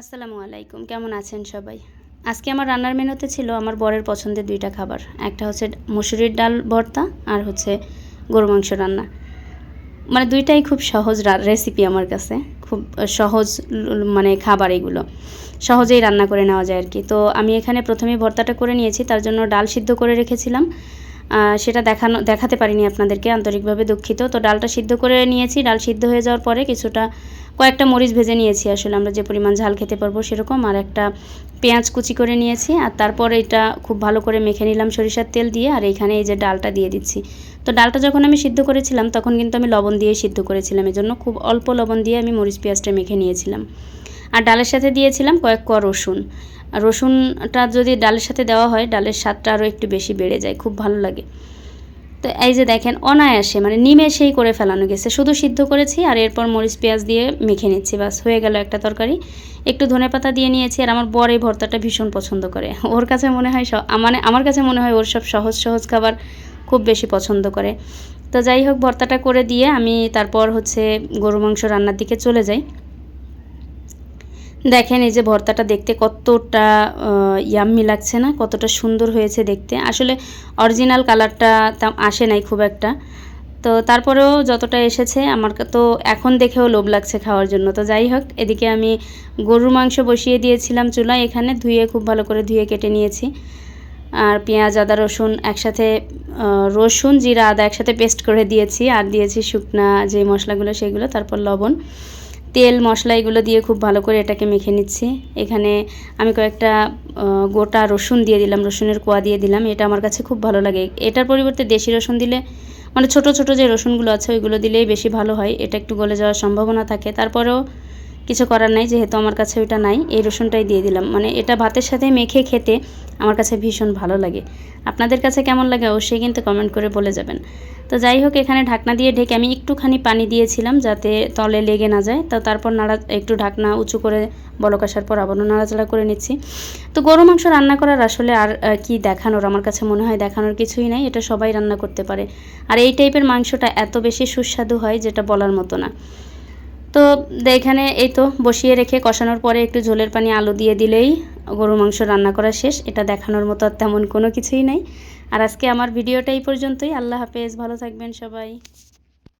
আসসালামু আলাইকুম, কেমন আছেন সবাই? আজকে আমার রান্নার মেনুতে ছিল আমার বরের পছন্দের দুইটা খাবার। একটা হচ্ছে মুসুরির ডাল ভর্তা আর হচ্ছে গরু মাংস রান্না। মানে দুইটাই খুব সহজ রেসিপি আমার কাছে। খুব সহজ মানে খাবার এগুলো। সহজেই রান্না করে নেওয়া যায় আর কি। তো আমি এখানে প্রথমে ভর্তাটা করে নিয়েছি, তার জন্য ডাল সিদ্ধ করে রেখেছিলাম। সেটা দেখানো দেখাতে পারিনি আপনাদেরকে, আন্তরিকভাবে দুঃখিত। তো ডালটা সিদ্ধ করে নিয়েছি। ডাল সিদ্ধ হয়ে যাওয়ার পরে কিছুটা, কয়েকটা মরিচ ভেজে নিয়েছি আসলে। আমরা যে পরিমাণ ঝাল খেতে পারব সেরকম, আর একটা পেঁয়াজ কুচি করে নিয়েছি। আর তারপর এটা খুব ভালো করে মেখে নিলাম সরিষার তেল দিয়ে। আর এইখানে এই যে ডালটা দিয়ে দিচ্ছি। তো ডালটা যখন আমি সিদ্ধ করেছিলাম, তখন কিন্তু আমি লবণ দিয়ে সিদ্ধ করেছিলাম। এজন্য খুব অল্প লবণ দিয়ে আমি মরিচ পেঁয়াজটা মেখে নিয়েছিলাম। আর ডালের সাথে দিয়েছিলাম কয়েক ক রসুন। রসুনটা যদি ডালের সাথে দেওয়া হয়, ডালের স্বাদটা আরও একটু বেশি বেড়ে যায়, খুব ভালো লাগে। তো এই যে দেখেন, অনায়াসে মানে নিমেষেই করে ফেলানো গেছে। শুধু সিদ্ধ করেছি আর এরপর মরিচ, পেঁয়াজ দিয়ে মেখে নিচ্ছি, বাস হয়ে গেল একটা তরকারি। একটু ধনেপাতা দিয়ে নিয়েছি আর আমার বর এই ভর্তাটা ভীষণ পছন্দ করে। ওর কাছে মনে হয় মানে আমার কাছে মনে হয় ওর সব সহজ সহজ খাবার খুব বেশি পছন্দ করে। তো যাই হোক, ভর্তাটা করে দিয়ে আমি তারপর হচ্ছে গরু মাংস রান্নার দিকে চলে যাই। দেখেন এই যে ভর্তাটা দেখতে কতটা ইয়াম্মি লাগছে না, কতটা সুন্দর হয়েছে দেখতে। আসলে অরিজিনাল কালারটা আসে নাই খুব একটা। তো তারপরেও যতটা এসেছে, আমার তো এখন দেখেও লোভ লাগছে খাওয়ার জন্য। তো যাই হোক, এদিকে আমি গরুর মাংস বসিয়ে দিয়েছিলাম চুলায়, এখানে ধুয়ে খুব ভালো করে ধুয়ে কেটে নিয়েছি। আর পেঁয়াজ, আদা, রসুন একসাথে রসুন, জিরা, আদা একসাথে পেস্ট করে দিয়েছি। আর দিয়েছি শুকনা যে মশলাগুলো, সেগুলো, তারপর লবণ। তেল, মশলা এগুলো দিয়ে খুব ভালো করে এটাকে মেখে নিচ্ছি। এখানে আমি কয়েকটা গোটা রসুন দিয়ে দিলাম, রসুনের কোয়া দিয়ে দিলাম। এটা আমার কাছে খুব ভালো লাগে। এটার পরিবর্তে দেশি রসুন দিলে মানে ছোট ছোট যে রসুনগুলো আছে, ওইগুলো দিলেই বেশি ভালো হয়। এটা একটু গলে যাওয়ার সম্ভাবনা থাকে। তারপরেও কিছু করার নাই, যেহেতু আমার কাছে ওইটা নাই, এই রসুনটাই দিয়ে দিলাম। মানে এটা ভাতের সাথে মেখে খেতে আমার কাছে ভীষণ ভালো লাগে। আপনাদের কাছে কেমন লাগে অবশ্যই কিন্তু কমেন্ট করে বলে যাবেন। তো যাই হোক, এখানে ঢাকনা দিয়ে ঢেকে আমি একটুখানি পানি দিয়েছিলাম যাতে তলে লেগে না যায়। তো তারপর নাড়া, একটু ঢাকনা উঁচু করে বলক আসার পর আবারও নাড়াচাড়া করে নিচ্ছি। তো গরু মাংস রান্না করার আসলে আর কি দেখানোর? আমার কাছে মনে হয় দেখানোর কিছুই নাই, এটা সবাই রান্না করতে পারে। আর এই টাইপের মাংসটা এত বেশি সুস্বাদু হয়, যেটা বলার মতো না। তো এখানে এই তো বসিয়ে রেখে কষানোর পরে একটু ঝোলের পানি আলু দিয়ে দিলেই গরু মাংস রান্না করা শেষ। এটা দেখানোর মতো তেমন কোনো কিছুই নাই। আর আজকে আমার ভিডিওটা এই পর্যন্তই। আল্লাহ হাফেজ। ভালো থাকবেন সবাই।